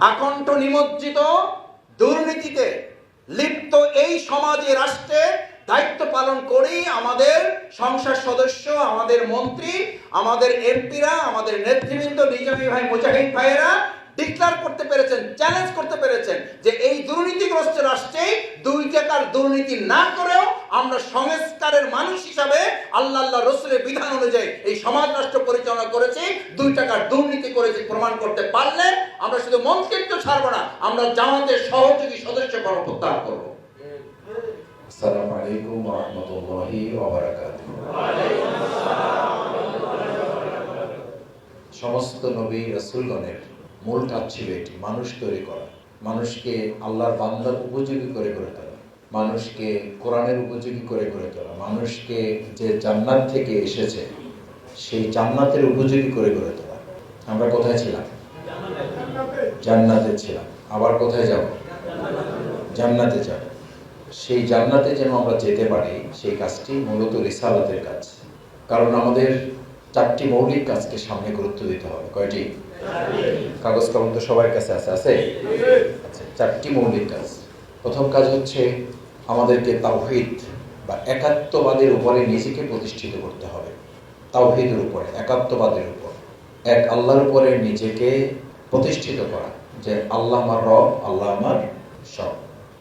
আকণ্ঠ নিমজ্জিত দুর্নীতিতে লিপ্ত এই সমাজে, রাষ্ট্রে দায়িত্ব পালন করেই আমাদের সংসদ সদস্য, আমাদের মন্ত্রী, আমাদের এমপিরা, আমাদের নেতৃবৃন্দ নিজামী ভাই, মুজাহিদ ভাইয়েরা ডিক্লার করতে পেরেছেন চ্যালেঞ্জ করতে পেরেছেন যে এই দুর্নীতিগ্রস্ত রাষ্ট্রে দুই টাকার দুর্নীতি না করেও আমরা সংস্কারের মানুষ হিসাবে আল্লাহ আল্লাহ রসুলের বিধান অনুযায়ী এই সমাজ রাষ্ট্র পরিচালনা করেছি দুই টাকার দুর্নীতি করেছি প্রমাণ করতে পারলে আমরা শুধু মন্ত্রিত্ব ছাড়বো না আমরা জামাতের সহযোগী সদস্য কর্ম প্রত্যাহার করব। আসসালামু আলাইকুম ওয়া রাহমাতুল্লাহি ওয়া বারাকাতুহু। সমস্ত নবী রাসূলগণের মূল কাজ ছিল এটি মানুষ তৈরি করা। মানুষকে আল্লাহর বান্দার উপযোগী করে গড়ে তোলা। মানুষকে কোরআনের উপযোগী করে গড়ে তোলা। মানুষকে যে জান্নাত থেকে এসেছে, সেই জান্নাতের উপযোগী করে গড়ে তোলা। আমরা কোথায় ছিলাম? জান্নাতে ছিলাম। আবার কোথায় যাব? জান্নাতে যাব। সেই জান্নাতে যেন আমরা যেতে পারি, সেই কাজটি মূলত রিসালাতের কাজ। কারণ আমাদের চারটি মৌলিক কাজকে সামনে গুরুত্ব দিতে হবে। কয়টি? কাগজ কলম তো সবার কাছে আছে আছে? আচ্ছা চারটি মৌলিক কাজ। প্রথম কাজ হচ্ছে আমাদেরকে তাওহিদ বা একাত্মবাদের উপরে নিজেকে প্রতিষ্ঠিত করতে হবে। তাওহিদের উপরে, একাত্মবাদের উপর। এক, আল্লাহর উপরে নিজেকে প্রতিষ্ঠিত করা। যে আল্লাহ আমার রব, আল্লাহ আমার সব।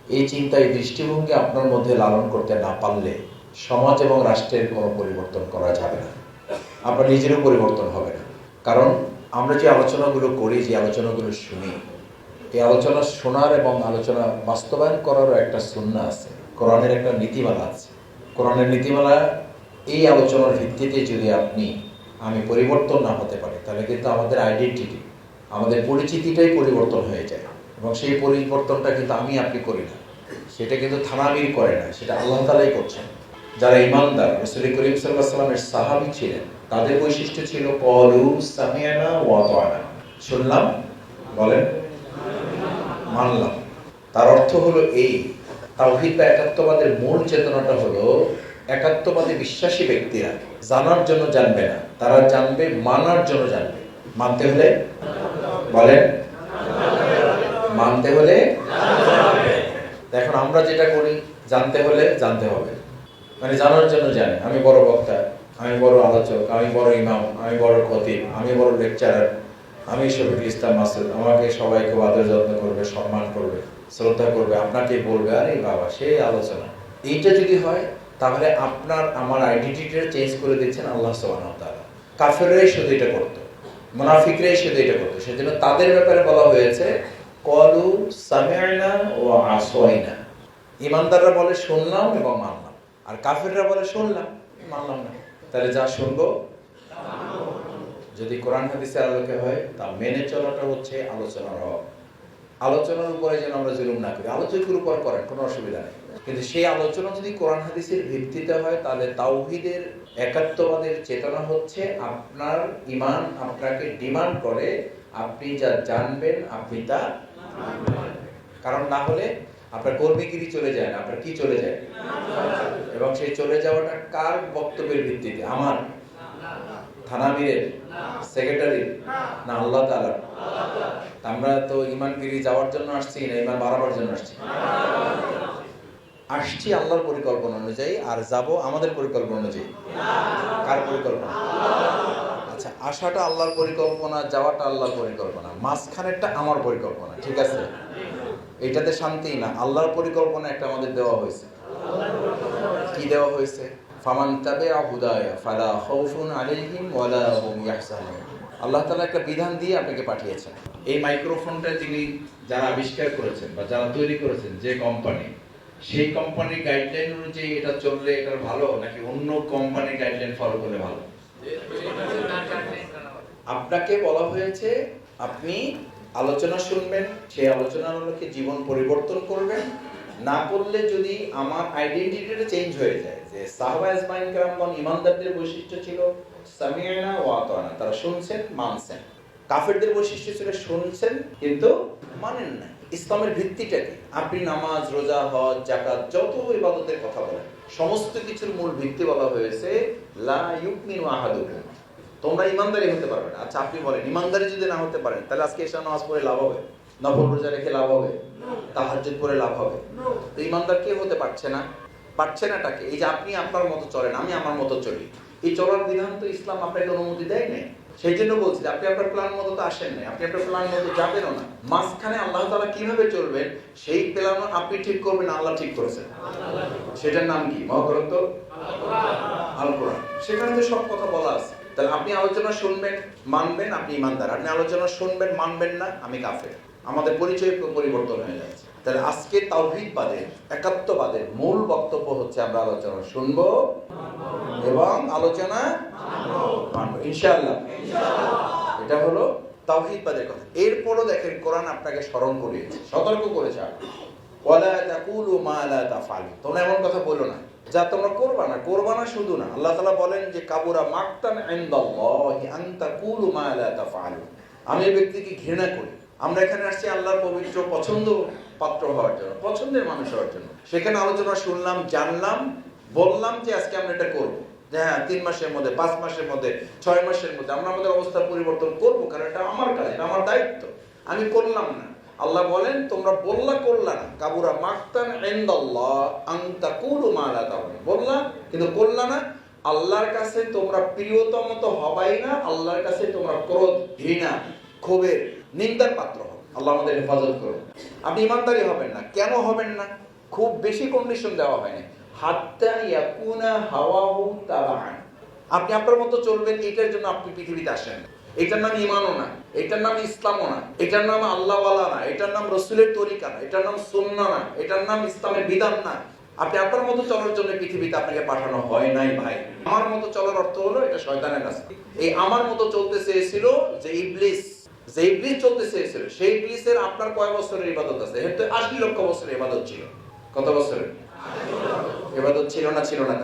এই চিন্তা, এই দৃষ্টিভঙ্গি আপনার মধ্যে লালন করতে না পারলে সমাজ এবং রাষ্ট্রের কোনো পরিবর্তন করা যাবে না। আপনার নিজেরও পরিবর্তন হবে না। কারণ আমরা যে আলোচনাগুলো করি, যে আলোচনাগুলো শুনি, এই আলোচনা শোনার এবং আলোচনা বাস্তবায়ন করারও একটা সুন্না আছে, কোরআনের একটা নীতিমালা আছে। কোরআনের নীতিমালা এই আলোচনার ভিত্তিতে যদি আপনি, আমি পরিবর্তন না হতে পারি, তাহলে কিন্তু আমাদের আইডেন্টিটি আমাদের পরিচিতিটাই পরিবর্তন হয়ে যায় এবং সেই পরিবর্তনটা কিন্তু আমি আপনি করি না। সেটা কিন্তু থানামির করে না, সেটা আল্লাহ তালাই করছেন। যারা ইমানদার, রসুল করিম সাল্লাহ সাল্লামের সাহাবি ছিলেন তাদের বৈশিষ্ট্য ছিল কলু, সামিয়ানা, ওয়াতানা। শুনলাম? বলেন। মানলাম। তার অর্থ হলো এই, তাওহিদ বা একাত্মবাদের মূল চেতনাটা হলো একাত্মবাদী বিশ্বাসী ব্যক্তিরা জানার জন্য জানবে না, তারা জানবে, মানার জন্য জানবে। মানতে হলে? বলেন। মানতে হলে? এখন আমরা যেটা করি, জানতে হলে জানতে হবে। মানে জানার জন্য জানি, আমি বড় বক্তা। আমি বড় আলোচক, আমি বড় ইমাম, আমি বড় খতিব, আমি বড় লেকচারার। আমি শফিকুল ইসলাম মাসুদ, আমাকে সবাই খুব আদর যত্ন করবে, সম্মান করবে, শ্রদ্ধা করবে, আপনাকে বলবে, আরে বাবা সেই আলোচনা। এইটা যদি হয়, তাহলে আপনার, আমার আইডেন্টিটিটা চেঞ্জ করে দিচ্ছেন আল্লাহ সুবহানাহু ওয়া তাআলা। কাফেররাই শুধু এটা করতো, মুনাফিকরাই শুধু এটা করতো। সেজন্য তাদের ব্যাপারে বলা হয়েছে, কলু সামিআনা ও আসওয়াইনা ইমানদাররা বলে, শুনলাম এবং মানলাম। আর কাফেররা বলে, শুনলাম, মানলাম না। তাহলে যা শুনব যদি কোরআন হাদিসের আলোকে হয় তা মেনে চলাটা হচ্ছে আলোচনার হক। আলোচনার উপরে যেন আমরা জুলুম না করি। আলোচকের উপর করেন কোনো অসুবিধা নেই। কিন্তু সেই আলোচনা যদি কোরআন হাদিসের ভিত্তিতে হয় তাহলে তাওহিদের একাত্মবাদের চেতনা হচ্ছে আপনার ইমান আপনাকে ডিমান্ড করে আপনি যা জানবেন আপনি তা কারণ না হলে আপনার কর্মীগিরি চলে যায় না? আপনার কি চলে যায়? এবং সেই চলে যাওয়াটা কার বক্তব্যের ভিত্তিতে? আমার? থানাবীরের সেক্রেটারি না আল্লাহ তাআলা আমরা তো ইমানগিরি যাওয়ার জন্য আসছি না, ইমান বাড়াবার জন্য আসছি। আসছি আল্লাহর পরিকল্পনা অনুযায়ী আর যাব আমাদের পরিকল্পনা অনুযায়ী। কার পরিকল্পনা? আচ্ছা আসাটা আল্লাহর পরিকল্পনা, যাওয়াটা আল্লাহর পরিকল্পনা। মাঝখানেরটা আমার পরিকল্পনা, ঠিক আছে? এটাতে শান্তি না। আল্লাহর পরিকল্পনা একটা আমাদের দেওয়া হয়েছে। কি দেওয়া হয়েছে? ফামান তাবিআ হুদায়া ফালা খাউফুন আলাইহিম ওয়ালা হুম ইয়াহজানুন। আল্লাহ তাআলা একটা বিধান দিয়ে আপনাকে পাঠিয়েছেন। এই মাইক্রোফোনটা যিনি যারা আবিষ্কার করেছেন বা যারা তৈরি করেছেন যে কোম্পানি, সেই কোম্পানির গাইডলাইন অনুযায়ী এটা চললে এটা ভালো নাকি অন্য কোম্পানির গাইডলাইন ফলো করলে ভালো? আপনাকে বলা হয়েছে, আপনি আলোচনা শুনবেন, সেই আলোচনার আলোকে জীবন পরিবর্তন করবেন। না করলে যদি আমার আইডেন্টিটিটা চেঞ্জ হয়ে যায়, যে সাহাবা আজমাইন কেরামগণ ইমানদারদের বৈশিষ্ট্য ছিল সামিয়ানা ও আতানা, তারা শুনছেন, মানছেন। কাফেরদের বৈশিষ্ট্য ছিল শুনছেন, কিন্তু মানেন না। ইসলামের ভিত্তিটা কি? আপনি নামাজ, রোজা, হজ জাকাত যত ইবাদতের কথা বলেন, সমস্ত কিছুর মূল ভিত্তি বলা হয়েছে, লা ইউকমিনু আহাদুকুম। তোমরা ইমানদারি হতে পারবে না। আচ্ছা আপনি বলেন, ইমানদারি যদি না হতে পারেন, তাহলে আজকে এসে নামাজ পড়ে লাভ হবে? নফল রোজা রেখে লাভ হবে? তাহাজ্জুদ করে লাভ হবে? তো ইমানদার কে হতে পারছে না? পারছে না টাকে এই যে আপনি আপনার মতো চলেন, আমি আমার মতো চলি। এই চলার বিধান তো ইসলাম আপনাকে অনুমতি দেয় নাই। সেই জন্য বলছি আপনি আপনার প্ল্যান মতো তো আসেন নাই। আপনি আপনার প্ল্যান মতো যাবেনও না। মাঝখানে আল্লাহ তালা কীভাবে চলবেন, সেই প্ল্যান আপনি ঠিক করবেন, আল্লাহ ঠিক করেছেন। সেটার নাম কি? মহাগ্রন্থ? আল কোরআন সেখানে তো সব কথা বলা আছে। তাহলে আপনি আলোচনা শুনবেন, মানবেন, আপনি ইমানদার। আপনি আলোচনা শুনবেন, মানবেন না, আমি কাফের। আমাদের পরিচয় পরিবর্তন হয়ে যাচ্ছে। তাহলে আজকে তাওহীদবাদের একাত্মবাদের মূল বক্তব্য হচ্ছে আমরা আলোচনা শুনব এবং আলোচনা মানবো। ইনশাআল্লাহ। এটা হলো তাওহীদবাদের কথা। এরপরও দেখেন কোরআন আপনাকে স্মরণ করিয়েছে, সতর্ক করেছে। তোমরা এমন কথা বলো না। যা তোমরা করবা না করবা না শুধু না। আল্লাহ তালা বলেন যে, কাবুরা মাকতান আমি এই ব্যক্তিকে ঘৃণা করি। আমরা এখানে আসছি আল্লাহর পবিত্র, পছন্দ পাত্র হওয়ার জন্য, পছন্দের মানুষ হওয়ার জন্য। সেখানে আলোচনা শুনলাম, জানলাম, বললাম যে, আজকে আমরা এটা করব। হ্যাঁ তিন মাসের মধ্যে, পাঁচ মাসের মধ্যে, ছয় মাসের মধ্যে আমরা আমাদের অবস্থা পরিবর্তন করব, কারণ এটা আমার কাজ, এটা আমার দায়িত্ব। আমি করলাম না। আল্লাহ বলেন, তোমরা বললা করলা না। কাবুরা মাকতান ইনদাল্লাহ আন তাকুলু মা লা বললা, কিন্তু করলা না। আল্লাহর কাছে তোমরা প্রিয়তম তো হবাই না, আল্লাহর কাছে তোমরা ক্রোধ, ঘৃণা, ক্ষোভের নিন্দার পাত্র হবে আল্লাহ আমাদের হেফাজত করুন। আপনি ইমানদারি হবেন না। কেন হবেন না? খুব বেশি কন্ডিশন দেওয়া হয়নি। হাত্তা ইয়াকুনা হাওয়াহু তাবাআন আপনি আপনার মতো চলবেন, এটার জন্য আপনি পৃথিবীতে আসেন। এটার নাম ইমানও না, এটার নাম ইসলামও না, এটার নাম আল্লাহওয়ালা না, এটার নাম রসুলের তরিকা না, এটার নাম সুন্না না, এটার নাম ইসলামের বিধান না। আপনি আপনার মতো চলার জন্য পৃথিবীতে আপনাকে পাঠানো হয় নাই ভাই। আমার মতো চলার অর্থ হলো এটা শয়তানের কাছে এই আমার মতো চলতে চেয়েছিল যে ইবলিস যে ইবলিস চলতে চেয়েছিল, সেই ইবলিসের আপনার কয় বছরের ইবাদত আছে? এর তো আশি লক্ষ বছরের ইবাদত ছিল। কত বছরের? এবাদত ছিল না ছিল না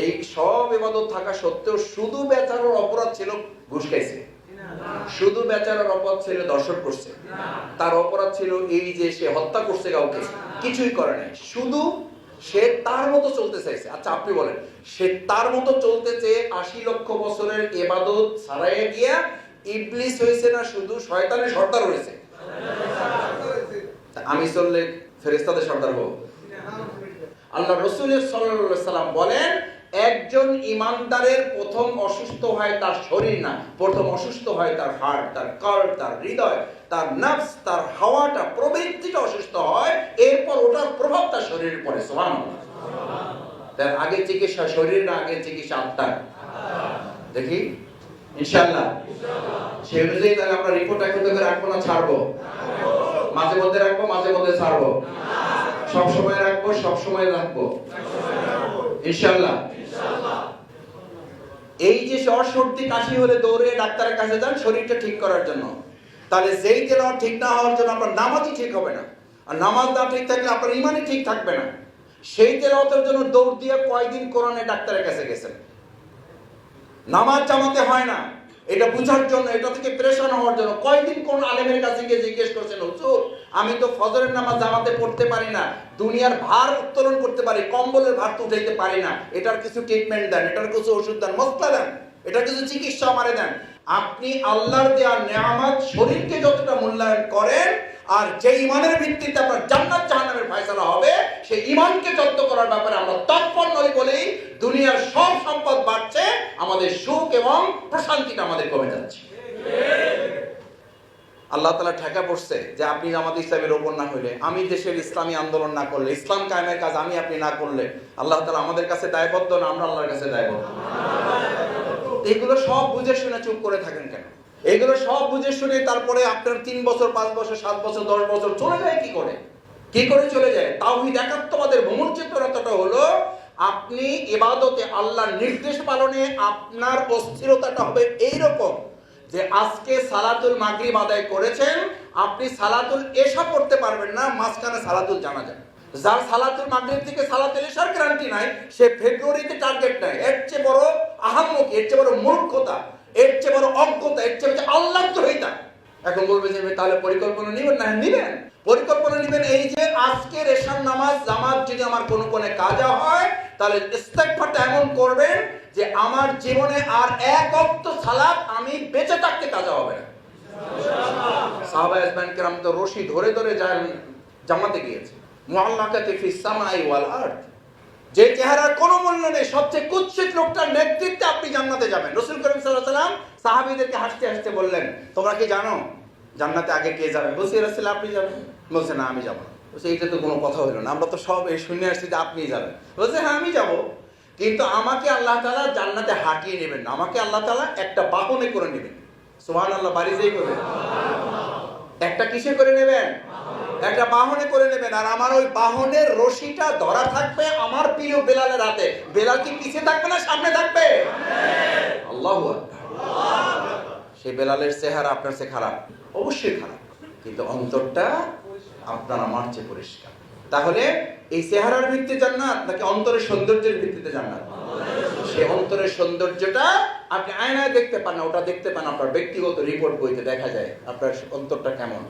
এই সব এবাদত থাকা সত্ত্বেও শুধু বেচারার অপরাধ ছিল, ঘুষ খাইছে। শুধু বেচারার অপরাধ ছিল, দর্শন করছে। তার অপরাধ ছিল এই যে সে হত্যা করছে কাউকে, কিছুই করে নাই। শুধু সে তার মতো চলতে চাইছে। আচ্ছা আপনি বলেন, সে তার মতো চলতে চেয়ে আশি লক্ষ বছরের এবাদত ছাড়াইয়া গিয়া ইবলিস হয়েছে না শুধু শয়তানের সর্দার হয়েছে আমি চললে ফেরেস্তাদের সর্দার হব? আল্লাহ রসুল সাল্লাম বলেন, একজন ইমানদারের প্রথম অসুস্থ হয় তার শরীর না প্রথম অসুস্থ হয় তার হার্ট তার কার্ড তার হৃদয়, তার নার্ভস তার হাওয়াটা প্রবৃত্তিটা অসুস্থ হয়, এরপর ওটার প্রভাব তার শরীরের পরে সোহান তার আগে চিকিৎসা শরীর না আগে চিকিৎসা আত্মার দেখি? ইনশাল্লাহ সেই অনুযায়ী তাহলে আমরা রিপোর্ট এখন থেকে রাখব না ছাড়বো? মাঝে মধ্যে রাখব, মাঝে মধ্যে ছাড়বো? সব সময় রাখব। সব সময় রাখব। ইনশাল্লাহ এই যে জ্বর সর্দি কাশি হলে দৌড়ে ডাক্তারের কাছে যান শরীরটা ঠিক করার জন্য। তাহলে যেই তেলাওয়াত ঠিক না হওয়ার জন্য আপনার নামাজই ঠিক হবে না। আর নামাজ না ঠিক থাকলে আপনার ইমানই ঠিক থাকবে না। সেই তেলাওয়াতের জন্য দৌড় দিয়ে কয়দিন কোরআনে ডাক্তারের কাছে গেছেন? নামাজ জামাতে হয় না। এটা বুঝার জন্য, এটা থেকে প্রেশন হওয়ার জন্য। কয়েকদিন কোন আলেমের কাছে গিয়ে জিজ্ঞেস করছেন, হুজুর, আমি তো ফজরের নামাজ জামাতে পড়তে পারি না, দুনিয়ার ভার উত্তোলন করতে পারি, কম্বলের ভার তো উঠাইতে পারি না, এটার কিছু ট্রিটমেন্ট দেন, এটার কিছু ওষুধ দেন মশলা দেন, এটার কিছু চিকিৎসা আমারে দেন। আপনি আল্লাহর দেওয়া নেয়ামত শরীরকে যতটা মূল্যায়ন করেন, আর যে ইমানের ভিত্তিতে আপনার জান্নাত জাহান্নামের ফয়সালা হবে, সেই ইমানকে যত্ন করার ব্যাপারে আমরা তৎপর নই বলেই দুনিয়ার সব সম্পদ বাড়ছে, আমাদের সুখ এবং প্রশান্তিটা আমাদের কমে যাচ্ছে। আল্লাহ তালা ঠেকা পড়ছে যে আপনি আমাদের ইসলামের ওপর না হইলে, আমি দেশের ইসলামী আন্দোলন না করলে, ইসলাম কায়েমের কাজ আমি, আপনি না করলে, আল্লাহ তালা আমাদের কাছে দায়বদ্ধ না আমরা আল্লাহর কাছে দায়বদ্ধ? এগুলো সব বুঝে শুনে চুপ করে থাকেন কেন? এগুলো সব বুঝে শুনে তারপরে আপনার তিন বছর, পাঁচ বছর, সাত বছর, দশ বছর চলে যায় কি করে? কি করে চলে যায়? তাওহিদ একাত্মবাদের ভ্রমণ চেতনতাটা হলো, আপনি এবাদতে আল্লাহর নির্দেশ পালনে আপনার অস্থিরতাটা হবে এইরকম যে আজকে সালাতুল মাগরিব আদায় করেছেন, আপনি সালাতুল এশা পড়তে পারবেন না, মাঝখানে সালাতুল জানা যায় যার সালাতুল মাগরিব থেকে সালাতুল এশার গ্যারান্টি নাই, সে ফেব্রুয়ারিতে টার্গেট নাই এর চেয়ে বড় আহাম্মকি, এর চেয়ে বড় মূর্খতা, এর চেয়ে বড় অজ্ঞতা, এর চেয়ে আল্লাহ দ্রোহিতা এখন বলবে যে তাহলে পরিকল্পনা নিবেন না? নিবেন। পরিকল্পনা নিবেন এই যে, আজকে রেশন নামাজ, জামাত যদি আমার কোনো কোনো কাজা হয়, তাহলে ইস্তেগফারটা এমন করবেন যে, আমার জীবনে আর এক অক্ত সালাত আমি বেঁচে থাকতে কাজা হবে না। সাহাবা ইসমান কেরাম তো রশি ধরে ধরে জামাতে গিয়েছে। মুআল্লাকাতি ফিস সামাই ওয়াল আরদ। যে চেহারার কোনো মূল্য নেই, সবচেয়ে কুৎসিত লোকটার নেতৃত্বে আপনি জান্নাতে যাবেন। রসুল করিম সাল্লাহ সাল্লাম সাহাবীদেরকে হাসতে হাসতে বললেন, তোমরা কি জানো জান্নাতে আগে কে যাবে? বলছি রাসূল আপনি যাবেন? বলছে, না, আমি যাব বলছে, এইটা তো কোনো কথা হলো না, আমরা তো সব এই শুনে আসছি যে আপনি যাবেন। বলছে হ্যাঁ আমি যাব। কিন্তু আমাকে আল্লাহ তালা জান্নাতে হাঁটিয়ে নেবেন না। আমাকে আল্লাহ তালা একটা বাহনে করে নেবেন। সুবহানাল্লাহ, বাড়ি যেই করবেন। একটা কিসে করে নেবেন? একটা বাহনে করে নেবেন, আর আমার ওই বাহনের রশিটা ধরা থাকবে আমার প্রিয় বেলালের হাতে। বেলাল কি পিছে থাকবে না সামনে থাকবে? আল্লাহ সেই বেলালের চেহারা আপনার চেয়ে খারাপ। অবশ্যই খারাপ। কিন্তু অন্তরটা আপনার আমার চেয়ে পরিষ্কার। তাহলে এই চেহারার ভিত্তিতে জান্নাত, নাকি অন্তরের সৌন্দর্যের ভিত্তিতে যান জান্নাত? সেই অন্তরের সৌন্দর্যটা আপনি আয়নায় দেখতে পান না, ওটা দেখতে পান আপনার ব্যক্তিগত রিপোর্ট বইতে দেখা যায় আপনার অন্তরটা কেমন।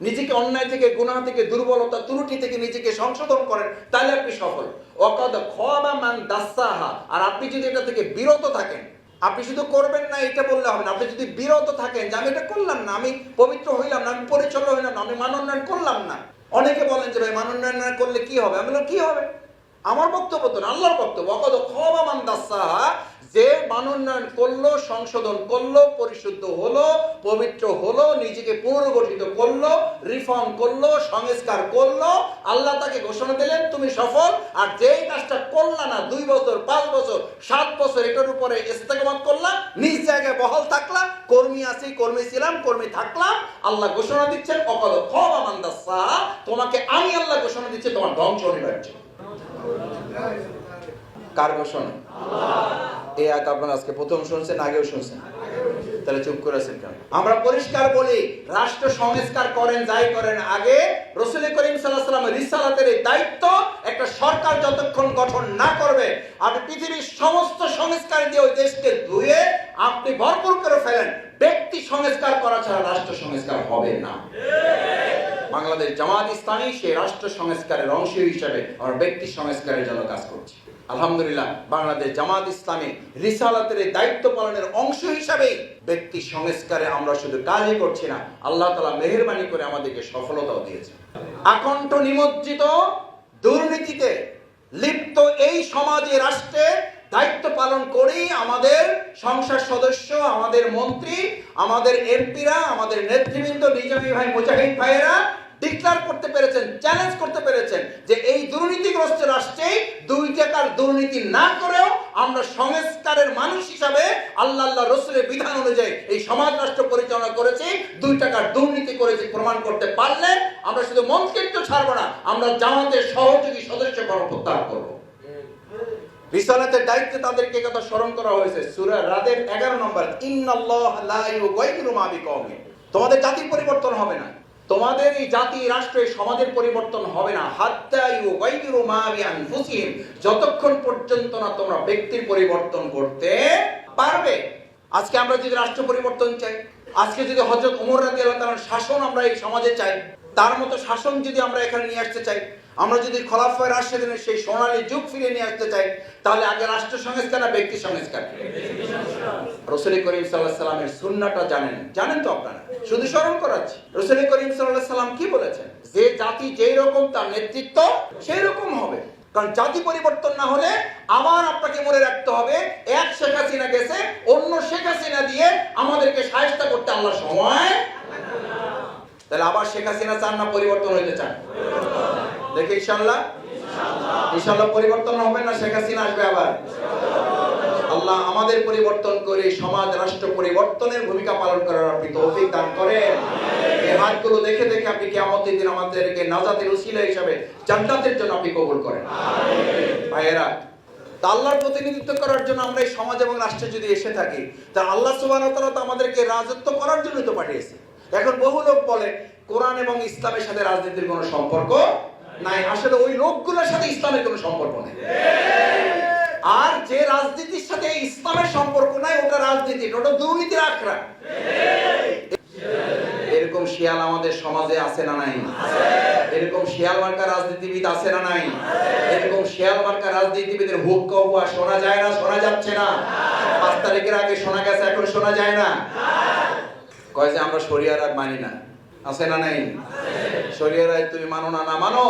নিজেকে অন্যায় থেকে, গুনাহ থেকে, দুর্বলতা, ত্রুটি থেকে নিজেকে সংশোধন করেন তাহলে আপনি সফল। অকদ খবা মান দাসাহা। আর আপনি যদি এটা থেকে বিরত থাকেন, আপনি শুধু করবেন না, এটা বললে হবে না। আপনি যদি বিরত থাকেন যে আমি এটা করলাম না, আমি পবিত্র হইলাম না, আমি পরিচ্ছন্ন হইলাম না, আমি মানোন্নয়ন করলাম না। অনেকে বলেন যে ভাই, মানোন্নয়ন না করলে কি হবে? আমি বললাম, কি হবে? আমার বক্তব্য তো না, আল্লাহর বক্তব্য। অকদ খবা মান দাসাহা। যে মানোন্নয়ন করল, সংশোধন করল, পরিশুদ্ধ হলো, পবিত্র হলো, নিজেকে পুনর্গঠিত করল রিফর্ম করল, সংস্কার করল, আল্লাহ তাকে ঘোষণা দিলেন, তুমি সফল। আর যেই কাজটা করলা না, দুই বছর, পাঁচ বছর, সাত বছর, এটার উপরে ইস্তেকামত করলা, নিজ জায়গায় বহল থাকলা, কর্মী আছি, কর্মী ছিলাম, কর্মী থাকলাম, আল্লাহ ঘোষণা দিচ্ছেন, অকল খব আমান্দাসা তোমাকে আমি আল্লাহ ঘোষণা দিচ্ছি, তোমার ধ্বংস অনিবার্য কার ঘোষণা এই আয়াত আপনারা আজকে প্রথম শুনছেন, আগেও শুনছেন? তাহলে চুপ করেছেন কেন? আমরা পরিষ্কার বলি, রাষ্ট্র সংস্কার করেন, যাই করেন, আগে রসুল করিম সাল্লাহ রিসালাতের এই দায়িত্ব একটা সরকার যতক্ষণ গঠন না করবে আপনি পৃথিবীর সমস্ত সংস্কার দিয়ে ওই দেশকে ধুয়ে আপনি ভরপুর করে ফেলেন, ব্যক্তি সংস্কার করা ছাড়া রাষ্ট্র সংস্কার হবে না। বাংলাদেশ জামাত ইসলামী সেই রাষ্ট্র সংস্কারের অংশ হিসেবে আমরা ব্যক্তি সংস্কারের জন্য কাজ করছি। আলহামদুলিল্লাহ, বাংলাদেশ জামাত ইসলামী রিসালাতের দায়িত্ব পালনের অংশ হিসাবে ব্যক্তি সংস্কারে আমরা শুধু কাজই করছি না, আল্লাহ তালা মেহরবানি করে আমাদেরকে সফলতাও দিয়েছে। আকণ্ঠ নিমজ্জিত দুর্নীতিতে লিপ্ত এই সমাজে, রাষ্ট্রে দায়িত্ব পালন করেই আমাদের সংসদ সদস্য, আমাদের মন্ত্রী, আমাদের এমপিরা, আমাদের নেতৃবৃন্দ নিজামী ভাই, মুজাহিদ ভাইয়েরা ডিক্লার করতে পেরেছেন চ্যালেঞ্জ করতে পেরেছেন যে এই দুর্নীতিগ্রস্ত রাষ্ট্রে দুই টাকার দুর্নীতি না করেও আমরা সংস্কারের মানুষ হিসাবে আল্লাহ আল্লাহ রসুলের বিধান অনুযায়ী এই সমাজ রাষ্ট্র পরিচালনা করেছি, দুই টাকার দুর্নীতি করেছি, প্রমাণ করতে পারলে আমরা শুধু মন্ত্রিত্ব ছাড়বো না, আমরা জামাতের সহযোগী সদস্য প্রত্যাহার করব। রিসালাতের দায়িত্বে তাদেরকে কথা স্মরণ করা হয়েছে, সূরা রাদের 11 নম্বর, ইন্নাল্লাহ লা তোমাদের জাতির পরিবর্তন হবে না। তোমাদের এই জাতি, রাষ্ট্রে সমাজের পরিবর্তন হবে না। যতক্ষণ পর্যন্ত না তোমরা ব্যক্তির পরিবর্তন করতে পারবে। আজকে আমরা যদি রাষ্ট্র পরিবর্তন চাই, আজকে যদি হজরত ওমর রাজি আল্লাহ শাসন আমরা এই সমাজে চাই, তার মতো শাসন যদি আমরা এখানে নিয়ে আসতে চাই আমরা যদি খলাফায় রাশেদিনের সেই সোনালী যুগ ফিরে নিয়ে আসতে চাই, তাহলে আগে রাষ্ট্র সংস্কার না ব্যক্তি সংস্কার রসুল করিম সাল্লাহ সাল্লামের সুন্নাটা জানেন। জানেন তো আপনারা? শুধু স্মরণ করাচ্ছি। রসুল করিম সাল্লাহ সাল্লাম কি বলেছেন? যে জাতি যেই রকম তার নেতৃত্ব, সেই রকম হবে। কারণ জাতি পরিবর্তন না হলে আবার আপনাকে মনে রাখতে হবে, এক শেখ হাসিনা গেছে, অন্য শেখ হাসিনা দিয়ে আমাদেরকে সাহায্য করতে আল্লাহ সময়। তাহলে আবার শেখ হাসিনা চান না পরিবর্তন হইতে চান? দেখে ইনশাল্লাহ ইনশাল্লাহ পরিবর্তন হবে না? শেখ হাসিনা আসবে আবার? আল্লাহ আমাদের পরিবর্তন করে সমাজ, রাষ্ট্র পরিবর্তনের ভূমিকা পালন করার আপনি তৌফিক দান করেন। এই হাতগুলো দেখে দেখে আপনি কিয়ামতের দিন আমাদেরকে নাজাতের উসিলা হিসাবে জান্নাতের জন্য আপনি কবুল করেন। ভাইয়েরা আল্লাহর প্রতিনিধিত্ব করার জন্য আমরা এই সমাজ এবং রাষ্ট্রে যদি এসে থাকি, তা আল্লাহ তাআলা তো আমাদেরকে রাজত্ব করার জন্যই তো পাঠিয়েছে। এখন বহু লোক বলে, কোরআন এবং ইসলামের সাথে রাজনীতির কোনো সম্পর্ক নাই আসলে ওই লোকগুলোর সাথে ইসলামের কোনো সম্পর্ক নেই। আর যে রাজনীতির সাথে ইসলামের সম্পর্ক নাই, ওটা রাজনীতি ওটা দুর্নীতির আখড়া। এরকম শিয়াল আমাদের সমাজে আছে না নাই? এরকম শিয়াল মার্কা রাজনীতিবিদ আছে না নাই? এরকম শিয়াল মার্কা রাজনীতিবিদের হুক কহুয়া শোনা যায় না, শোনা যাচ্ছে না। পাঁচ তারিখের আগে শোনা গেছে, এখন শোনা যায় না। কয় যে আমরা শরিয়ার আর মানি না। আছে না নাই? আইন তুমি মানো না না মানো।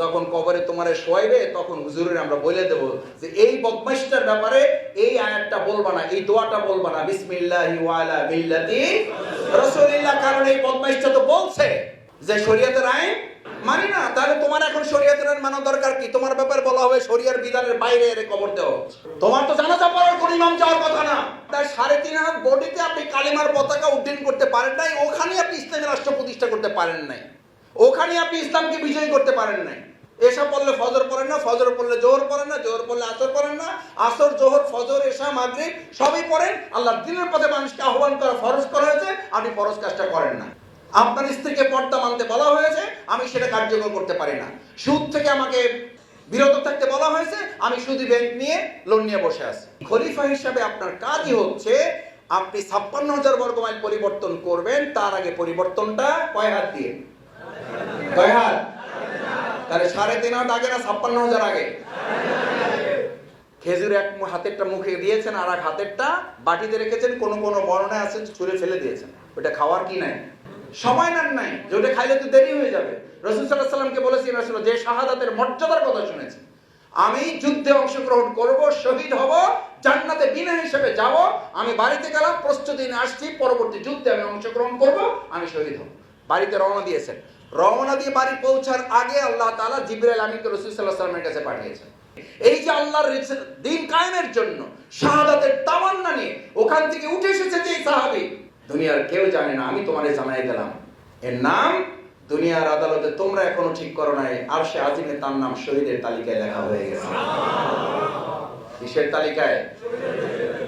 যখন কবরে তোমারে শোয়াইবে, তখন হুজুরের আমরা বলে দেব যে, এই বদমাইশটার ব্যাপারে এই আয়াতটা বলবা না, এই দোয়াটা বলবা না, বিসমিল্লাহি ওয়ালা মিল্লাতি রাসূলিল্লাহ, কারণ এই বদমাইশটা তো বলছে যে শরীয়তের আইন মানি না। তাহলে তোমার এখন শরীয়তের আইন মানা দরকার কি? তোমার ব্যাপারে বলা হবে শরিয়ার বিধানের বাইরে এর কবর দেও তোমার তো জানাজা পড়ার কোন ইমাম যাওয়ার কথা না। তাই সাড়ে তিন হাত বডিতে আপনি কালিমার পতাকা উড্ডীন করতে পারেন নাই, ওখানে আপনি ইসলামী রাষ্ট্র প্রতিষ্ঠা করতে পারেন নাই। ওখানে আপনি ইসলামকে বিজয়ী করতে পারেন নাই। এসা পড়লে ফজর পড়েন না, ফজর পড়লে জোহর পড়েন না, জোহর পড়লে আসর পড়েন না, আসর, জোহর, ফজর এসা মাগরিব সবই পড়েন। আল্লাহ দিনের পথে মানুষকে আহ্বান করা, ফরজ করা হয়েছে, আপনি ফরজ কাজটা করেন না। আপনার স্ত্রীকে পর্দা মানতে বলা হয়েছে, আমি সেটা কার্যকর করতে পারি না। সুদ থেকে আমাকে বিরত থাকতে বলা হয়েছে, আমি শুধু ব্যাংক নিয়ে লোন নিয়ে বসে আছি। খলিফা হিসাবে আপনার কাজই হচ্ছে, আপনি ছাপ্পান্ন হাজার বর্গ মাইল পরিবর্তন করবেন, তার আগে পরিবর্তনটা কয় হাত দিয়ে? কয় হাত তাহলে সাড়ে তিন হাত আগে না ছাপ্পান্ন হাজার আগে? খেজুর এক হাতেরটা মুখে দিয়েছেন, আর এক হাতেরটা বাটিতে রেখেছেন, কোন কোন বর্ণায় আছে, ছুঁড়ে ফেলে দিয়েছেন। ওটা খাওয়ার কি নাই? সময় নেন নাই, যে ওটা খাইলে তো দেরি হয়ে যাবে। রসুল সাল্লাহ সাল্লামকে বলেছি, রসুল, যে শাহাদাতের মর্যাদার কথা শুনেছি, আমি যুদ্ধে অংশগ্রহণ করব, শহীদ হব, জান্নাতে বিনা হিসেবে যাব, আমি বাড়িতে গেলাম, প্রস্তুতি নিয়ে আসছি, পরবর্তী যুদ্ধে আমি অংশগ্রহণ করব, আমি শহীদ হব। বাড়িতে রওনা দিয়েছেন। রওনা দিয়ে বাড়ি পৌঁছার আগে আল্লাহ তালা জিবরাইল আমিনকে রসুল সাল্লাহ সাল্লামের কাছে পাঠিয়েছেন। এই যে আল্লাহর দিন কায়েমের জন্য শাহাদাতের তামান্না নিয়ে ওখান থেকে উঠে এসেছে যে সাহাবী, দুনিয়ার কেউ জানে না, আমি তোমারে জানাই দিলাম। এর নাম দুনিয়ার আদালতে তোমরা এখনও ঠিক করো নাই আর সে আজিমে তার নাম শহীদের তালিকায় লেখা হয়ে গেছে। কিসের তালিকায়?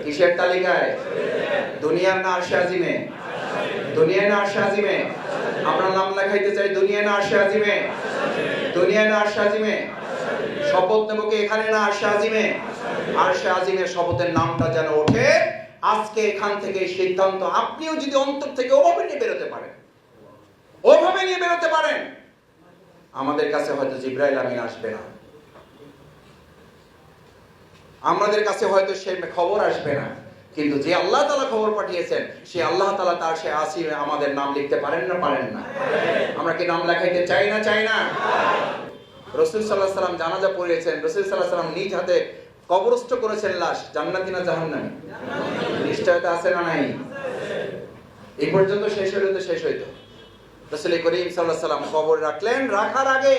কিসের তালিকায়? দুনিয়ার না আরশে আজিমে? দুনিয়ায় না আরশে আজিমে? আমরা নাম লেখাইতে চাই দুনিয়া না আরশে আজিমে। দুনিয়ায় না আরশে আজিমে। শপথ নেব কি এখানে না আরশে আজিমে? আরশে আজিমের শপথের নামটা যেন ওঠে। আজকে এখান থেকে সিদ্ধান্ত আপনিও যদি অন্তর থেকে ওভাবে নিয়ে বেরোতে পারেন, ওভাবে নিয়ে বেরোতে পারেন, আমাদের কাছে হয়তো জিব্রাইল আমিন আসবে না। আমাদের কাছে হয়তো সে খবর আসবে না। কিন্তু যে আল্লাহ তালা খবর পাঠিয়েছেন, সে আল্লাহ তালা তার সে আসি আমাদের নাম লিখতে পারেন না পারেন না? আমরা কি নাম লেখাইতে চাই না চাই না? রসুল সাল্লাহ সাল্লাম জানাজা পড়িয়েছেন, রসুল সাল্লাহ সাল্লাম নিজ হাতে কবরস্থ করেছেন লাশ, জান্নাতি না জাহান্নামী? নিশ্চয়তা আছে না নাই? এই পর্যন্ত শেষ হইলে তো শেষ হইতো। রসুল করিম সাল্লাহ সাল্লাম কবর রাখলেন, রাখার আগে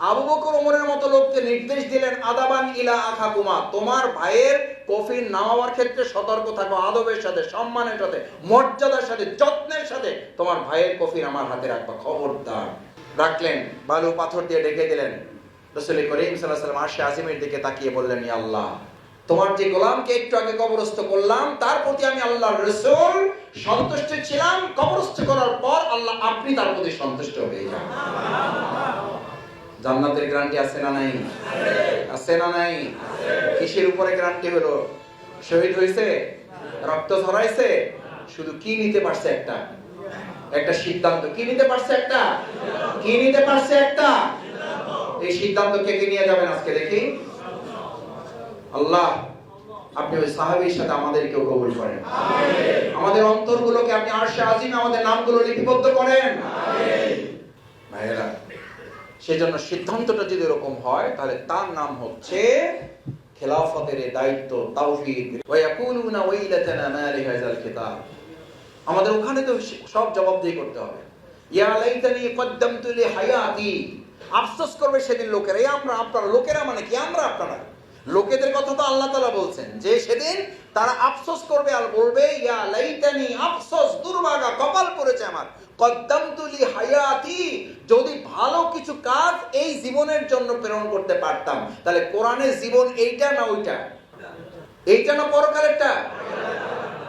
আবু বকর ওমরের মতো লোককে নির্দেশ দিলেন, আদাবান ইলা আখাকুমা, তোমার ভাইয়ের কফিন নামাবার ক্ষেত্রে সতর্ক থাকো, আদবের সাথে, সম্মানের সাথে, মর্যাদার সাথে, যত্নের সাথে তোমার ভাইয়ের কফিন আমার হাতে রাখবা। খবরদার। রাখলেন, বালু পাথর দিয়ে ডেকে দিলেন। রসুল করিম সাল্লাহ সাল্লাম আশে আজিমের দিকে তাকিয়ে বললেন আল্লাহ, তোমার যে গোলামকে একটু আগে কবরস্থ করলাম, তার প্রতি আমি আল্লাহ রসুল সন্তুষ্ট ছিলাম। কবরস্থ করার পর আল্লাহ আপনি তার প্রতি সন্তুষ্ট হয়ে যান। জান্নাতের গ্যারান্টি আছে না নাই? আছে না নাই? কিসের উপরে গ্যারান্টি হলো? শহীদ হয়েছে? রক্ত ঝরাইছে? শুধু কি নিতে পারছে একটা? একটা সিদ্ধান্ত। কি নিতে পারছে একটা? কি নিতে পারছে একটা? এই সিদ্ধান্ত কে কে নিয়ে যাবেন আজকে দেখি? আল্লাহ আপনি ওই সাহাবীর সাথে আমাদেরকেও কবুল করেন। আমাদের অন্তরগুলোকে আপনি আরশে আজিম আমাদের নামগুলো লিপিবদ্ধ করেন। ভাইয়েরা সেজন্য সিদ্ধান্তটা যদি এরকম হয়, তাহলে তার নাম হচ্ছে খেলাফতের দায়িত্ব তাওহীদ ওয়া ইয়াকুলুনা ওয়াইলাতানা মা লিহাযাল কিতাব। আমাদের ওখানে তো সব জবাবদিহি করতে হবে। ইয়া লাইতানি কদ্দামতু লি হায়াতি। আফসোস করবে সেদিন লোকেরা। এই আমরা আপনারা, লোকেরা মানে কি? আমরা আপনারা। লোকেদের কথা তো আল্লাহ তাআলা বলছেন, যে সেদিন তারা আফসোস করবে আর বলবে, ইয়া লাইতানি আফসোস, দুর্ভাগা কপাল পড়েছে আমার। কদ্দামতু লি হায়াতি, যদি ভালো কিছু কাজ এই জীবনের জন্য প্রেরণ করতে পারতাম, তাহলে কোরআনের জীবন এইটা না ওইটা? এইটা না পরকালেরটা?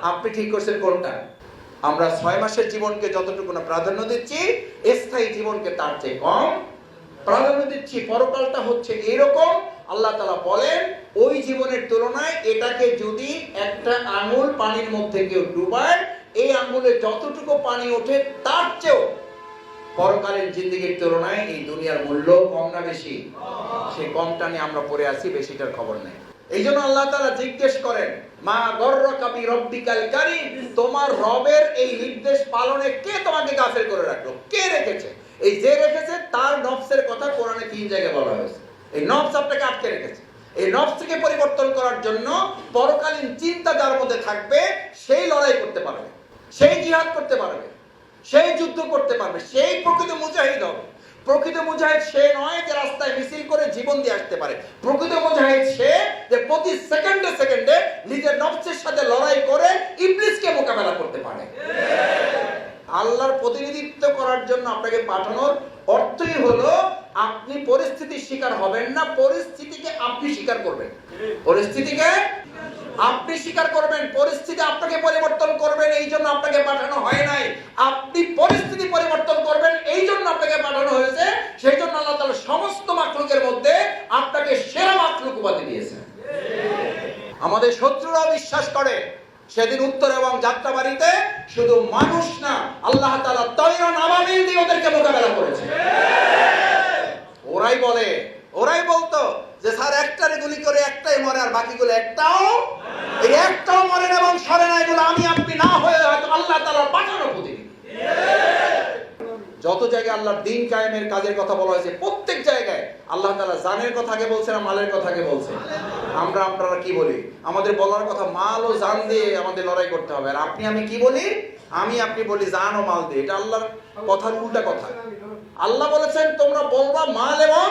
আপনি ঠিক করছেন কোনটা? আমরা ছয় মাসের জীবনকে যতটুকু না প্রাধান্য দিচ্ছি, স্থায়ী জীবনকে তার চেয়ে কম। প্রাধান্য দিচ্ছি, পরকালটা হচ্ছে এরকম আল্লাহ তালা বলেন, ওই জীবনের তুলনায় এটাকে যদি একটা আঙুল পানির মধ্যে কেউ ডুবায়, এই আঙুলে যতটুকু পানি ওঠে তার চেয়েও পরকালীন জিন্দিগির তুলনায় এই দুনিয়ার মূল্য কম না বেশি? সেই কমটা নিয়ে আমরা পড়ে আছি, বেশিটার খবর নেই। এই জন্য আল্লাহ তাআলা জিজ্ঞেস করেন, মা গর্র কাবি রব্বিকাল কারীম? তোমার রবের এই নির্দেশ পালনে কে তোমাকে গাফেল করে রাখল? কে রেখেছে? এই যে রেখেছে, তার নফসের কথা কোরআনে তিন জায়গায় বলা হয়েছে। এই নফস আপনাকে আটকে রেখেছে। এই নফসকে পরিবর্তন করার জন্য পরকালীন চিন্তা যার মধ্যে থাকবে, সেই লড়াই করতে পারবে, সেই জিহাদ করতে পারবে, সেই যুদ্ধ করতে পারবে, সেই প্রকৃত মুজাহিদ হবে। প্রকৃত মুজাহিদ সে নয় যে রাস্তায় মিছিল করে জীবন দিয়ে আসতে পারে। প্রকৃত মুজাহিদ সে যে প্রতি সেকেন্ডে সেকেন্ডে নিজের নফসের সাথে লড়াই করে ইবলিসকে মোকাবেলা করতে পারে। আল্লাহর প্রতিনিধিত্ব করার জন্য আপনাকে পাঠানোর অর্থই হলো, আপনি পরিস্থিতির শিকার হবেন না, পরিস্থিতিকে আপনি স্বীকার করবেন। পরিস্থিতিকে আপনি স্বীকার করবেন, পরিস্থিতি আপনাকে পরিবর্তন করবেন, এই জন্য আপনাকে পাঠানো হয় নাই। আপনি পরিস্থিতি পরিবর্তন করবেন, এই জন্য আপনাকে পাঠানো হয়েছে। সেই জন্য আল্লাহ তাআলা সমস্ত মাকলুকের মধ্যে আপনাকে সেরা মাকলুক উপাধি দিয়েছেন। আমাদের শত্রুরাও বিশ্বাস করে সেদিন উত্তর এবং যাত্রা যাত্রাবাড়িতে শুধু মানুষ না, আল্লাহ তাআলা তৈরন আবাবিল দিয়ে ওদেরকে মোকাবেলা করেছে। ওরাই বলে, ওরাই বলতো যে, স্যার, একটারে গুলি করে একটাই মরে আর বাকিগুলো একটাও এই একটাও মরে না এবং সরে না, এগুলো আমি আপনি না হয়ে হয়তো আল্লাহ তাআলার পাঠানো প্রতিনিধি যত জায়গায় আল্লাহর দিন কায়েমের কাজের কথা বলা হয়েছে, প্রত্যেক জায়গায় আল্লাহ তাআলা জানের কথা আগে বলছে না মালের কথা আগে বলছে। আমরা আপনারা কি বলি? আমাদের বলার কথা মাল ও জান দিয়ে আমাদের লড়াই করতে হবে। আর আপনি আমি কি বলি? আমি আপনি বলি জান ও মাল দিয়ে। এটা আল্লাহর কথার উল্টা কথা। আল্লাহ বলেছেন, তোমরা বলবা মাল এবং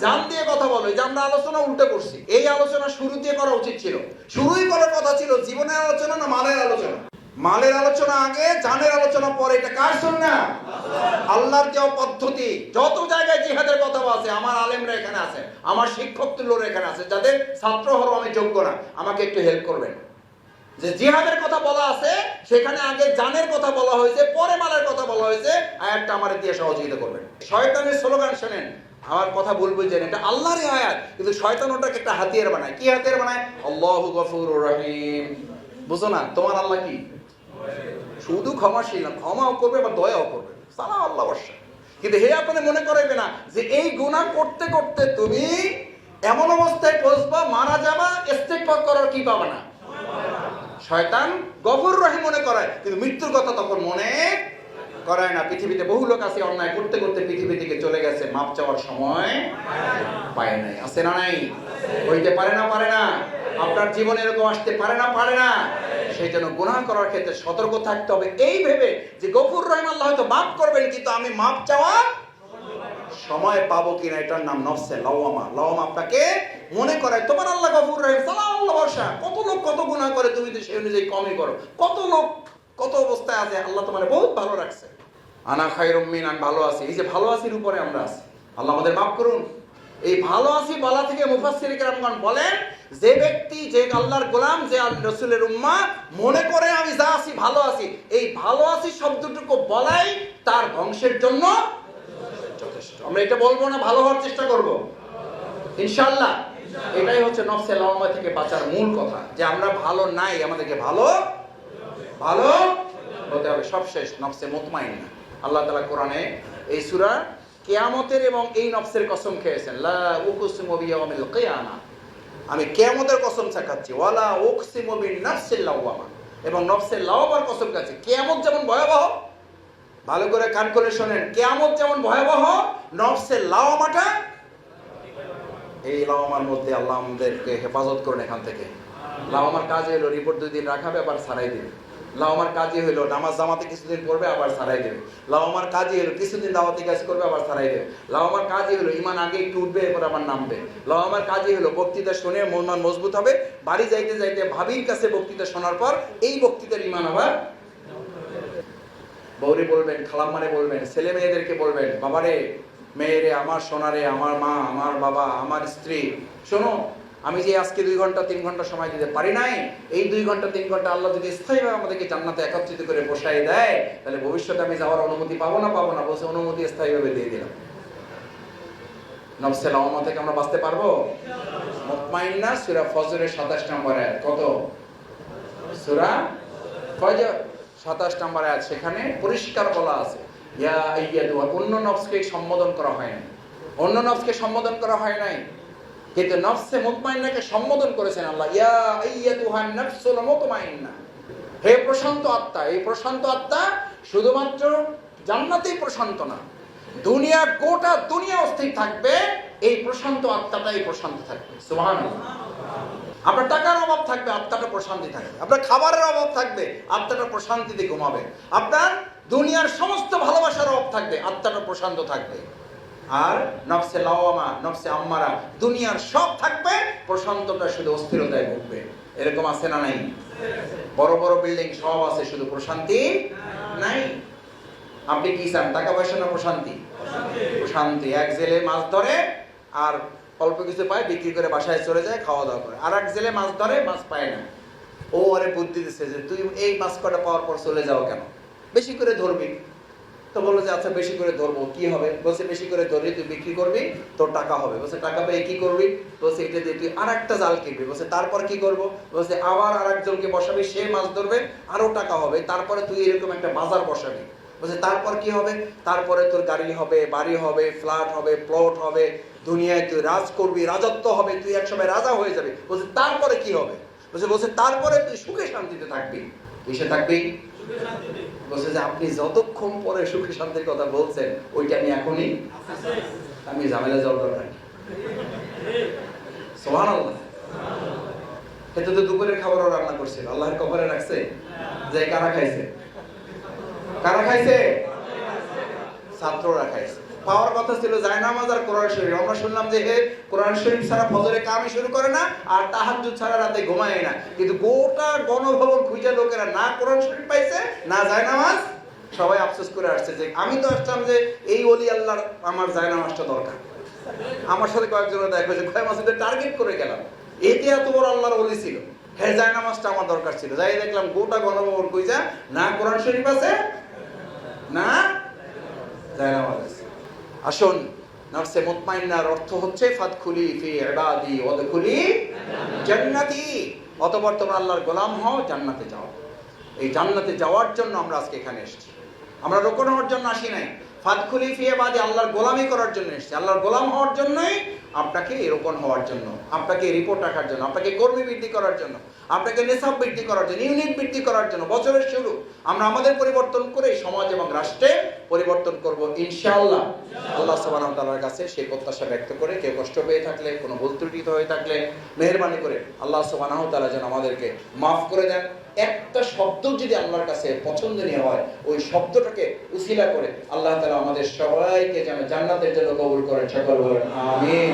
জান দিয়ে কথা বলো। যে আমরা আলোচনা উল্টে করছি। এই আলোচনা শুরু দিয়ে করা উচিত ছিল। শুরুই করার কথা ছিল, জীবনের আলোচনা না মালের আলোচনা? মালের আলোচনা আগে, জানের আলোচনা পরে, এটা কার না আল্লাহর দেওয়া পদ্ধতি, যত জায়গায় জিহাদের কথা আছে আমার আলেমরা এখানে আছে, আমার শিক্ষক তুল্যরা এখানে আছে, যাদের ছাত্র হওয়ার আমি যোগ্য না, আমাকে একটু হেল্প করবেন। যে জিহাদের কথা বলা আছে, সেখানে আগে জানের কথা বলা হয়েছে, পরে মালের কথা বলা হয়েছে, আয়াতটা আমার দিয়ে সহযোগিতা করবেন। শয়তানের স্লোগান শোনেন, আমার কথা বলব যে এটা আল্লাহরই আয়াত, কিন্তু শয়তান ওটাকে একটা হাতিয়ার বানায়। কি হাতিয়ার বানায়? আল্লাহু গফুরুর রহিম। বুঝো না, তোমার আল্লাহ কি? শুধু ক্ষমাশীল ক্ষমাও করবে বা দয়াও করবে। সালা আল্লাহ বর্ষা কিন্তু হে মনে করাইবে না যে এই গুনাহ করতে করতে তুমি এমন অবস্থায় পৌঁছবা, মারা যাবা করার কি পাবে না? শয়তান গফুর রহিম মনে করায়, কিন্তু মৃত্যুর কথা তখন মনে করায় না। পৃথিবীতে বহু লোক আছে, অন্যায় করতে করতে পৃথিবী থেকে চলে গেছে, মাপ চাওয়ার সময় পায় নাই। আছে না নাই? হইতে পারে না পারে না? আপনার জীবনে এরকম আসতে পারে না পারে না। সেই জন্য গুনাহ করার ক্ষেত্রে সতর্ক থাকতে হবে। এই ভেবে যে গফুর রহিম আল্লাহ হয়তো মাফ করবেন, কিন্তু আমি মাপ চাওয়া সময় পাবো কিনা, এটার নাম নফসে লাওয়ামা। লাওয়ামা আপনাকে মনে করায়, তোমার আল্লাহ গফুর রহিম সালাম আল্লাহ বর্ষা কত লোক কত গুনাহ করে তুমি তো সেই অনুযায়ী কমই করো। কত লোক কত অবস্থায় আছে, আল্লাহ তোমার বহুত ভালো রাখছে। আনা খায়রুম মিন আমি ভালো আছি। এই যে ভালো আছির উপরে আমরা আছি। আল্লাহ আমাদের মাফ করুন। এই ভালো আছি, বলা থেকে মুফাসসির কেরামগণ বলেন, যে ব্যক্তি, যে আল্লাহর গোলাম, যে রসুলের উম্মা মনে করে আমি যা আছি, ভালো আছি। এই ভালো আছি শব্দটুকু বলাই তার ধ্বংসের জন্য যথেষ্ট। আমরা এটা বলব না, ভালো হওয়ার চেষ্টা করব? ইনশাআল্লাহ। এটাই হচ্ছে নফসে লাওয়ামা থেকে বাঁচার মূল কথা, যে আমরা ভালো নাই, আমাদেরকে ভালো ভালো হতে হবে। সব শেষ নফসে মুতমাইন। আল্লাহ তালা কোরআনে এই সূরা কিয়ামতের এবং এই নফসের কসম খেয়েছেন। লা আমি কেয়ামতের কসম চাকাচ্ছি ওয়ালা উকসিমু বিন নাফসিল লাওয়ামা। এবং নফসের লাওয়ামার কসম খাচ্ছি। কেয়ামত যেমন ভয়াবহ, ভালো করে কান করে শোনেন। কেয়ামত যেমন ভয়াবহ, নফসের লাওয়ামাটা এই লাওয়ামার মধ্যে আল্লাহ আমাদেরকে হেফাজত করুন এখান থেকে। লাওয়ামার কাজ হলো রিপোর্ট দুই দিন রাখাবে আবার ছাড়াই দেবে লাওয়ামার কাজই হলো, নামাজ জামাতে কিছুদিন পড়বে, আবার ছাড়াই দেবে। লাওয়ামার কাজই হলো, কিছুদিন দাওয়াতি কাজ করবে, আবার ছাড়াই দেবে। লাওয়ামার কাজই হলো ইমান আগে একটু উঠবে, এরপর আবার নামবে। লাওয়ামার কাজই হলো, বক্তৃতা শুনে মন মান মজবুত হবে, বাড়ি যাইতে যাইতে ভাবির কাছে বক্তৃতা শোনার পর এই বক্তৃতার ইমান আবার বৌরি বলবেন, খালাম্মারে বলবেন, ছেলে মেয়েদেরকে বলবেন, বাবারে, মেয়েরে আমার, সোনারে আমার মা, আমার বাবা, আমার স্ত্রী, শোনো আমি যে আজকে দুই ঘণ্টা, তিন ঘণ্টা সময় দিতে পারি নাই, এই দুই ঘণ্টা, তিন ঘণ্টা আল্লাহ যদি স্থায়ীভাবে আমাদেরকে জান্নাতে একত্রিত করে বসাই দেয়, তাহলে ভবিষ্যতে আমি যাওয়ার অনুমতি পাবো না পাবো না, বলছে অনুমতি স্থায়ীভাবে দিয়ে দিলাম। নফসে লাওমা থেকে আমরা বাঁচতে পারব? মুতমাইন্না সূরা ফজরের 27 নম্বর আয়াত, কত? সূরা ফজর 27 নম্বর আয়াত, সেখানে পরিষ্কার বলা আছে, ইয়া আইয়াদু অন্য নফসকে সম্বোধন করা হয় নাই। অন্য নফসকে সম্বোধন করা হয় নাই? কিন্তু নফসে মুতমাইন্নাকে সম্বোধন করেছেন আল্লাহ, ইয়া আইয়াতুহান নাফসুল মুতমাইন্না। হে প্রশান্ত আত্মা, এই প্রশান্ত আত্মা শুধুমাত্র জান্নাতেই প্রশান্ত না, দুনিয়া, গোটা দুনিয়া অস্থির থাকবে, এই প্রশান্ত আত্মাটাই প্রশান্ত থাকবে। সুবহানাল্লাহ। আপনার টাকার অভাব থাকবে, আত্মাটা প্রশান্তি থাকবে। আপনার খাবারের অভাব থাকবে, আত্মাটা প্রশান্তিতে ঘুমাবে। আপনার দুনিয়ার সমস্ত ভালোবাসার অভাব থাকবে, আত্মাটা প্রশান্ত থাকবে। আর নফসে লাওয়ামা, নফসে আম্মারা, দুনিয়ার সব থাকবে, প্রশান্তটা শুধু অস্থিরতায় ভুগবে। এরকম আছে না নাই? বড় বড় বিল্ডিং সব আছে, শুধু প্রশান্তি নাই। আপনি কি চান, টাকা পয়সা না প্রশান্তি? প্রশান্তি। এক জেলে মাছ ধরে, আর অল্প কিছু পায়, বিক্রি করে বাসায় চলে যায়, খাওয়া দাওয়া করে। আর এক জেলে মাছ ধরে, মাছ পায় না। ও আরে বুদ্ধি দিচ্ছে যে, তুই এই মাছ কটা পাওয়ার পর চলে যাও কেন? বেশি করে ধরবি। তো বলল যে আচ্ছা বেশি করে ধরবো, কি হবে? বলছে, বেশি করে ধরলি, তুই বিক্রি করবি, তোর টাকা হবে। বলছে, টাকা পেয়ে কি করবি? বলছে, এটা দিয়ে তুই আর একটা জাল কিনবি। বলছে, তারপর কি করব? বলছে, আবার আর একজনকে বসাবি, সে মাছ ধরবে আরও টাকা হবে। তারপরে তুই এরকম একটা বাজার বসাবি। বলছে, তারপর কি হবে? তারপরে তোর গাড়ি হবে, বাড়ি হবে, ফ্ল্যাট হবে, প্লট হবে, দুনিয়ায় তুই রাজ করবি, রাজত্ব হবে, তুই একসময় রাজা হয়ে যাবে। বলছে, তারপরে কি হবে? বলছে বলছে, তারপরে তুই সুখে শান্তিতে থাকবি। কিসে থাকবি? বলছে যে, আপনি যতক্ষণ পরে সুখে শান্তির কথা বলছেন, ওইটা আমি এখনই আমি ঝামেলা জল দরকার নেই সোহান আল্লাহ খেতে তো দুপুরের খাবারও রান্না করছিল আল্লাহর কবরে রাখছে, যে কারা খাইছে? কারা খাইছে? ছাত্ররা খাইছে। পাওয়ার কথা ছিল জায়নামাজ আর কোরআন শরীফ। আমরা শুনলাম যে, হে, কোরআন শরীফ ছাড়া ফজরে কামই শুরু করে না আর তাহাজ্জুদ ছাড়া রাতে ঘুমায় না। কিন্তু গোটা গণভবন খুঁজে লোকেরা না কোরআন শরীফ পাইছে, না জায়নামাজ। সবাই আফসোস করে আসছে যে, আমি তো আসতাম যে, এই অলি আল্লাহর আমার জায়নামাজটা দরকার। আমার সাথে কয়েকজনের দেখা যে কয়েক মাসে টার্গেট করে গেলাম। এতে এত বড় আল্লাহর অলি ছিল। হ্যাঁ জায়নামাজটা আমার দরকার ছিল। যাই দেখলাম গোটা গণভবন খুঁজা না কোরআন শরীফ আছে না জায়নামাজ আছে আসুন নফসে মুতমাইন্নার অর্থ হচ্ছে, ফাদখুলি ফি ইবাদি ওয়াদখুলি জান্নাতি। অতঃপর তোমরা আল্লাহর গোলাম হও, জান্নাতে যাও। এই জান্নাতে যাওয়ার জন্য আমরা আজকে এখানে এসেছি। আমরা রোকন হওয়ার জন্য আসি নাই। ফাদখুলি ফি ইবাদি আল্লাহর গোলামি করার জন্য এসেছি। আল্লাহর গোলাম হওয়ার জন্যই আপনাকে এরকম হওয়ার জন্য, আপনাকে রিপোর্ট রাখার জন্য, আপনাকে কর্মী বৃদ্ধি করার জন্য, আপনাকে নেশাব বৃদ্ধি করার জন্য ইউনিট বৃদ্ধি করার জন্য, বছরের শুরু। আমরা আমাদের পরিবর্তন করে সমাজ এবং রাষ্ট্রে পরিবর্তন করব ইনশাআল্লাহ। আল্লাহ সুবহানাহু ওয়া তাআলার কাছে সেই প্রত্যাশা ব্যক্ত করে, কেউ কষ্ট পেয়ে থাকলে, কোনো ভুল ত্রুটি হয়ে থাকলে, মেহেরবানি করে আল্লাহ সুবহানাহু ওয়া তাআলা যেন আমাদেরকে মাফ করে দেন। একটা শব্দ যদি আল্লাহর কাছে পছন্দনীয় হয়, ওই শব্দটাকে উসিলা করে আল্লাহ তালা আমাদের সবাইকে যেন জান্নাতের জন্য কবুল করেন, সকল আমিন।